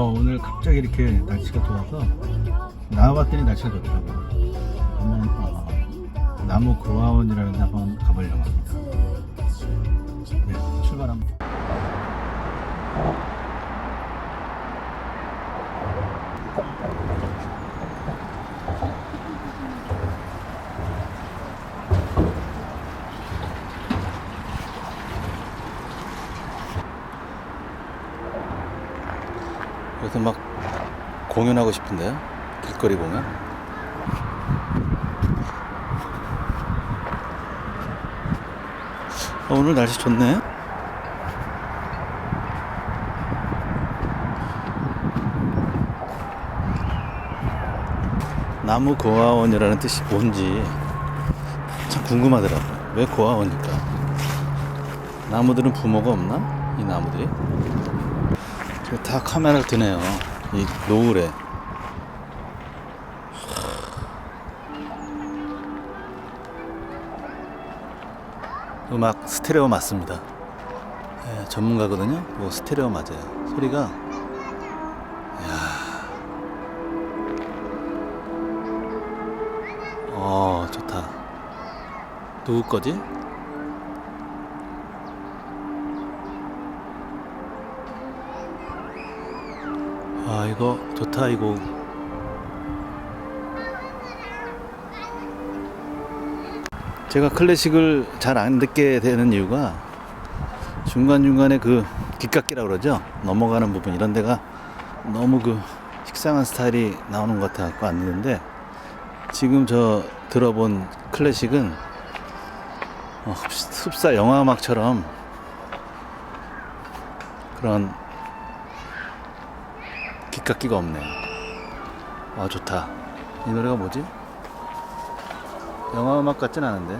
어, 오늘 갑자기 이렇게 날씨가 좋아서 나와봤더니 날씨가 좋더라고요. 한번 어, 나무 고아원이라는 데 한번 가보려고 합니다. 네, 출발합니다. 그래서 막 공연하고 싶은데요. 길거리 공연. 어, 오늘 날씨 좋네. 나무 고아원이라는 뜻이 뭔지 참 궁금하더라고. 왜 고아원일까? 나무들은 부모가 없나? 이 나무들이? 저다 카메라를 드네요. 이 노을에. 음악 스테레오 맞습니다. 예, 전문가거든요. 뭐 스테레오 맞아요. 소리가 야. 어, 좋다. 누구 거지? 아 이거 좋다 이거. 제가 클래식을 잘 안 듣게 되는 이유가 중간중간에 그 귓깎이라 그러죠? 넘어가는 부분 이런 데가 너무 그 식상한 스타일이 나오는 것 같아 갖고 안 듣는데 지금 저 들어본 클래식은 어, 흡- 흡사 영화 음악처럼 그런 귓깎이가 없네요. 아 좋다. 이 노래가 뭐지? 영화 음악 같진 않은데.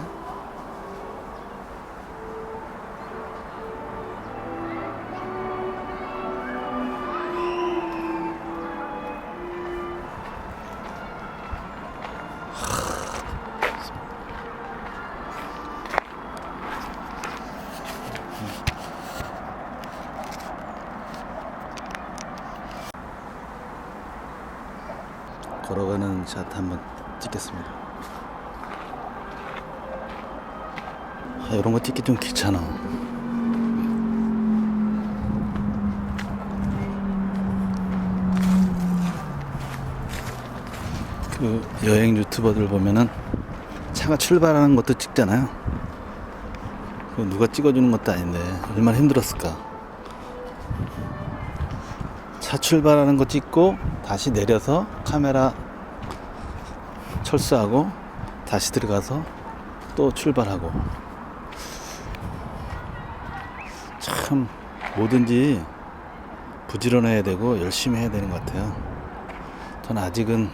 걸어가는 샷 한번 찍겠습니다. 아, 이런 거 찍기 좀 귀찮아. 그 여행 유튜버들 보면은 차가 출발하는 것도 찍잖아요. 그 누가 찍어주는 것도 아닌데 얼마나 힘들었을까. 차 출발하는 거 찍고 다시 내려서 카메라 철수하고 다시 들어가서 또 출발하고 참 뭐든지 부지런해야 되고 열심히 해야 되는 것 같아요. 전 아직은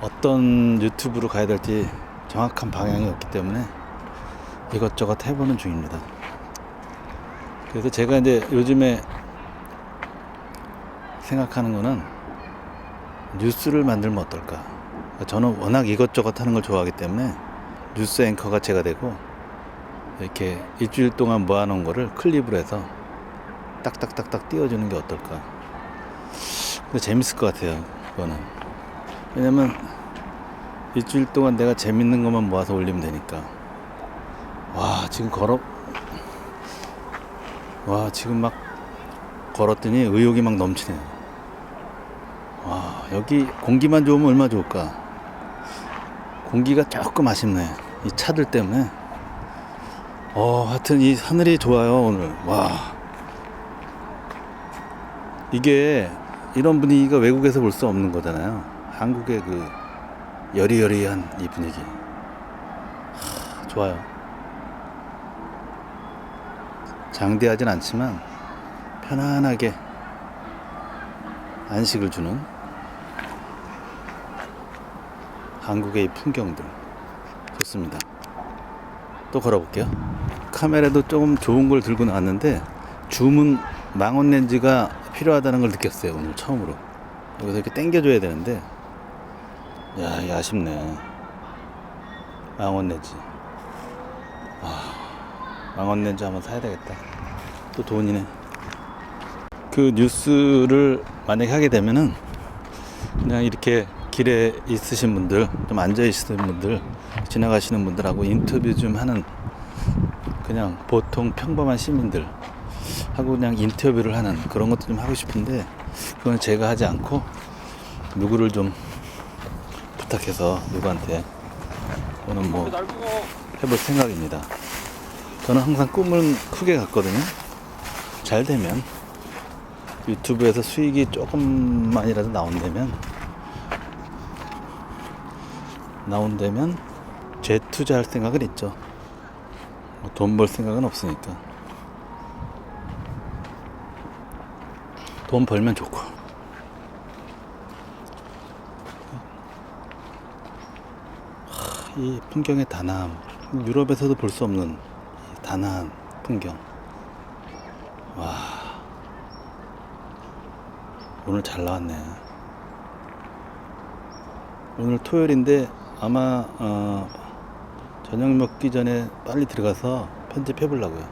어떤 유튜브로 가야 될지 정확한 방향이 없기 때문에 이것저것 해보는 중입니다. 그래서 제가 이제 요즘에 생각하는 거는 뉴스를 만들면 어떨까. 저는 워낙 이것저것 하는 걸 좋아하기 때문에 뉴스 앵커가 제가 되고 이렇게 일주일 동안 모아놓은 거를 클립으로 해서 딱딱딱딱 띄워주는 게 어떨까. 근데 재밌을 것 같아요. 그거는. 왜냐면 일주일 동안 내가 재밌는 것만 모아서 올리면 되니까. 와, 지금 걸어. 와, 지금 막 걸었더니 의욕이 막 넘치네요. 와, 여기 공기만 좋으면 얼마나 좋을까. 공기가 조금 아쉽네. 이 차들 때문에. 어, 하여튼 이 하늘이 좋아요, 오늘. 와. 이게 이런 분위기가 외국에서 볼 수 없는 거잖아요. 한국의 그 여리여리한 이 분위기. 하, 좋아요. 장대하진 않지만 편안하게 안식을 주는 한국의 이 풍경들 좋습니다. 또 걸어볼게요. 카메라도 조금 좋은 걸 들고 나왔는데 줌은 망원 렌즈가 필요하다는 걸 느꼈어요. 오늘 처음으로. 여기서 이렇게 당겨줘야 되는데 야, 이 아쉽네. 망원 렌즈. 아, 망원 렌즈 한번 사야 되겠다. 또 돈이네. 그 뉴스를 만약에 하게 되면은 그냥 이렇게 길에 있으신 분들 좀 앉아 있으신 분들 지나가시는 분들하고 인터뷰 좀 하는 그냥 보통 평범한 시민들 하고 그냥 인터뷰를 하는 그런 것도 좀 하고 싶은데 그건 제가 하지 않고 누구를 좀 부탁해서 누구한테 오늘 뭐 해볼 생각입니다. 저는 항상 꿈을 크게 갖거든요. 잘 되면 유튜브에서 수익이 조금만이라도 나온다면 나온다면 재투자할 생각은 있죠. 뭐 돈벌 생각은 없으니까. 돈 벌면 좋고. 하, 이 풍경의 단아함. 유럽에서도 볼 수 없는 이 단아한 풍경. 와. 오늘 잘 나왔네. 오늘 토요일인데 아마 어, 저녁 먹기 전에 빨리 들어가서 편집해 보려고요.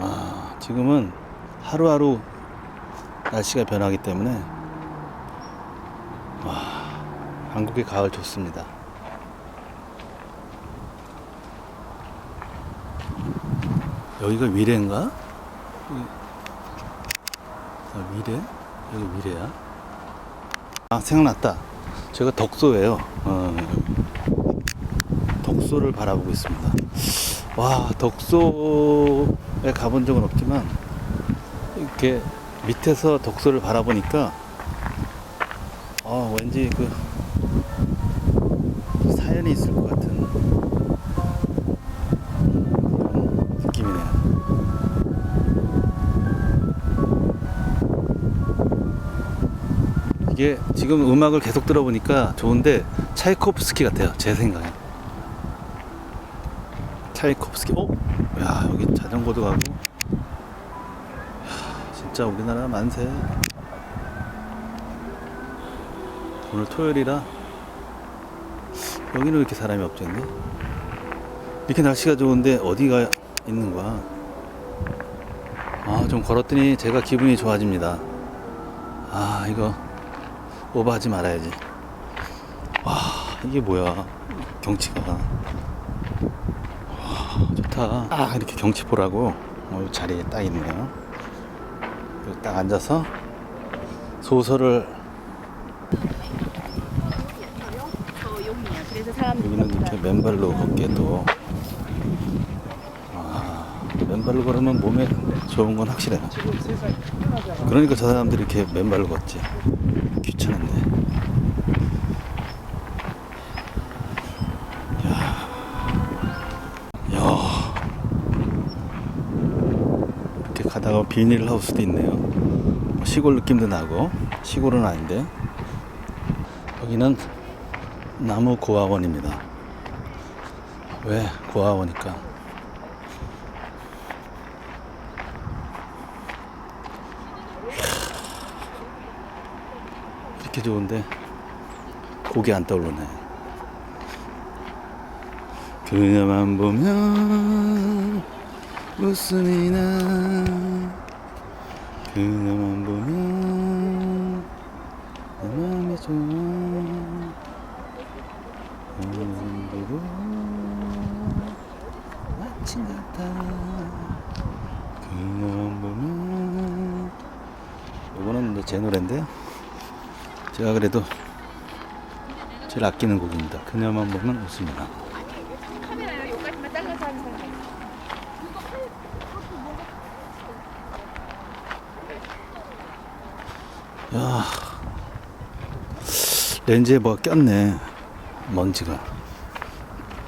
와, 지금은 하루하루 날씨가 변하기 때문에 와, 한국의 가을 좋습니다. 여기가 위례인가? 아, 위례? 여기 위례야? 아 생각났다. 제가 덕소예요. 어, 덕소를 바라보고 있습니다. 와 덕소에 가본 적은 없지만 이렇게 밑에서 덕소를 바라보니까 어, 왠지 그 사연이 있을 것 같은 이게 지금 음악을 계속 들어보니까 좋은데 차이코프스키 같아요. 제 생각에. 차이코프스키. 어? 야 여기 자전거도 가고. 야, 진짜 우리나라 만세. 오늘 토요일이라 여기는 왜 이렇게 사람이 없겠네? 이렇게 날씨가 좋은데 어디가 있는 거야? 아, 좀 걸었더니 제가 기분이 좋아집니다. 아, 이거 오버하지 말아야지. 와, 이게 뭐야? 경치가. 와, 좋다. 아, 이렇게 경치 보라고 어, 자리에 딱 있네요. 여기 딱 앉아서 소설을 여기는 이렇게 맨발로 또. 아, 맨발로 걸으면 몸에 좋은 건 확실해요. 그러니까 저 사람들이 이렇게 맨발로 걷지. 귀찮은데. 야. 야. 이렇게 가다가 비닐하우스도 있네요. 시골 느낌도 나고, 시골은 아닌데. 여기는 나무 고아원입니다. 왜 고아원일까? 이렇게 좋은데 고기 안 떠오르네. 그녀만 보면 웃음이 나. 그녀만 보면 내 마음이 좋아. 오늘도 마침 같아 그만 보면 이거는 제 노래인데요 제가 그래도 제일 아끼는 곡입니다. 그녀만 보면 사람. 야 렌즈에 뭐가 꼈네 먼지가.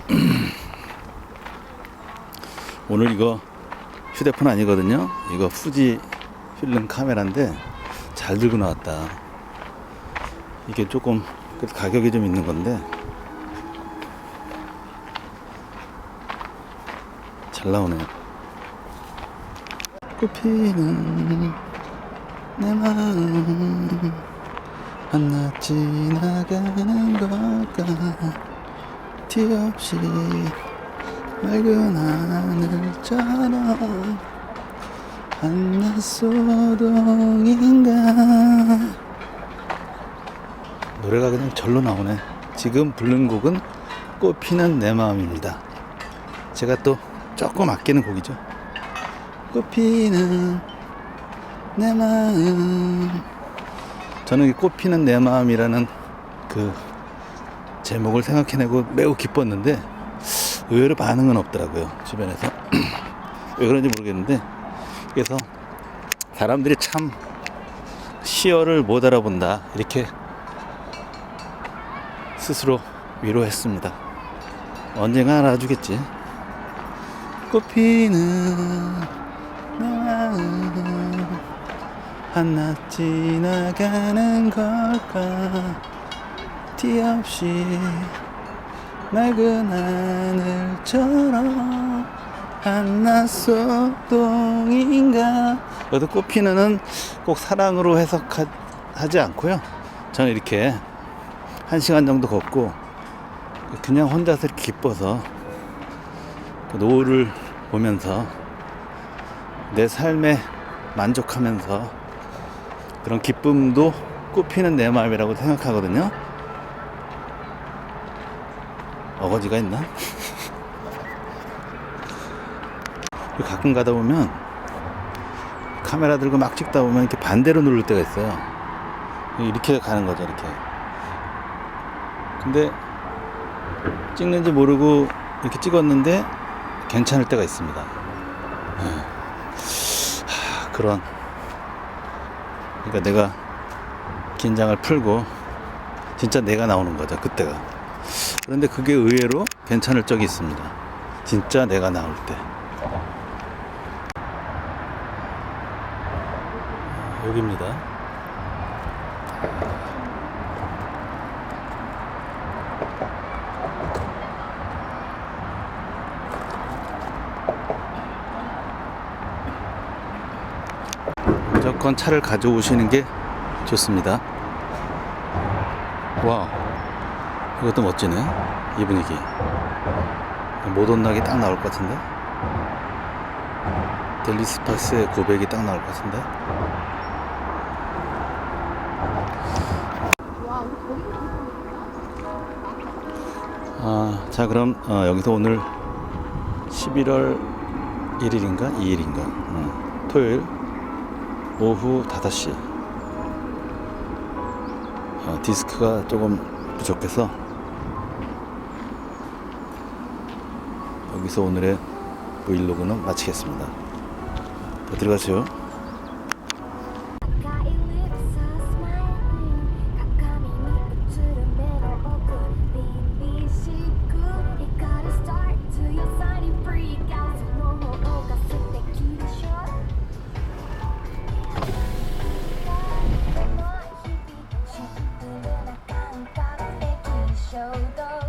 오늘 이거 휴대폰 아니거든요. 이거 후지 필름 카메라인데 잘 들고 나왔다 이게 조금 가격이 좀 있는 건데. 잘 나오네 꽃피는 내 마음 하나 지나가는 걸까 티 없이 맑은 하늘처럼 한낮소동인가 노래가 그냥 절로 나오네. 지금 부른 곡은 꽃피는 내 마음입니다. 제가 또 조금 아끼는 곡이죠. 꽃피는 내 마음. 저는 이 꽃피는 내 마음이라는 그 제목을 생각해내고 매우 기뻤는데 의외로 반응은 없더라고요 주변에서. 왜 그런지 모르겠는데 그래서 사람들이 참 시어를 못 알아본다 이렇게 스스로 위로했습니다. 언젠가 알아주겠지. 꽃피는 내 마음 한낮 지나가는 걸까? 티 없이 맑은 하늘처럼 한낮 소동인가? 여기서 꽃피는은 꼭 사랑으로 해석하지 않고요. 저는 이렇게 한 시간 정도 걷고 그냥 혼자서 기뻐서 그 노을을 보면서 내 삶에 만족하면서 그런 기쁨도 꽃피는 내 마음이라고 생각하거든요. 어거지가 있나? 가끔 가다 보면 카메라 들고 막 찍다 보면 이렇게 반대로 누를 때가 있어요. 이렇게 가는 거죠, 이렇게. 근데 찍는지 모르고 이렇게 찍었는데 괜찮을 때가 있습니다. 예. 하, 그런. 그러니까 내가 긴장을 풀고 진짜 내가 나오는 거죠 그때가. 그런데 그게 의외로 괜찮을 적이 있습니다. 진짜 내가 나올 때. 여기입니다 무조건 차를 가져오시는 게 좋습니다. 와, 이것도 멋지네. 이 분위기. 모던락이 딱 나올 것 같은데? 델리스파스의 고백이 딱 나올 것 같은데? 아, 자, 그럼 어, 여기서 오늘 11월 1일인가? 2일인가? 음, 토요일 오후 5시. 어, 디스크가 조금 부족해서 여기서 오늘의 브이로그는 마치겠습니다. 어디 가세요? 秋冬。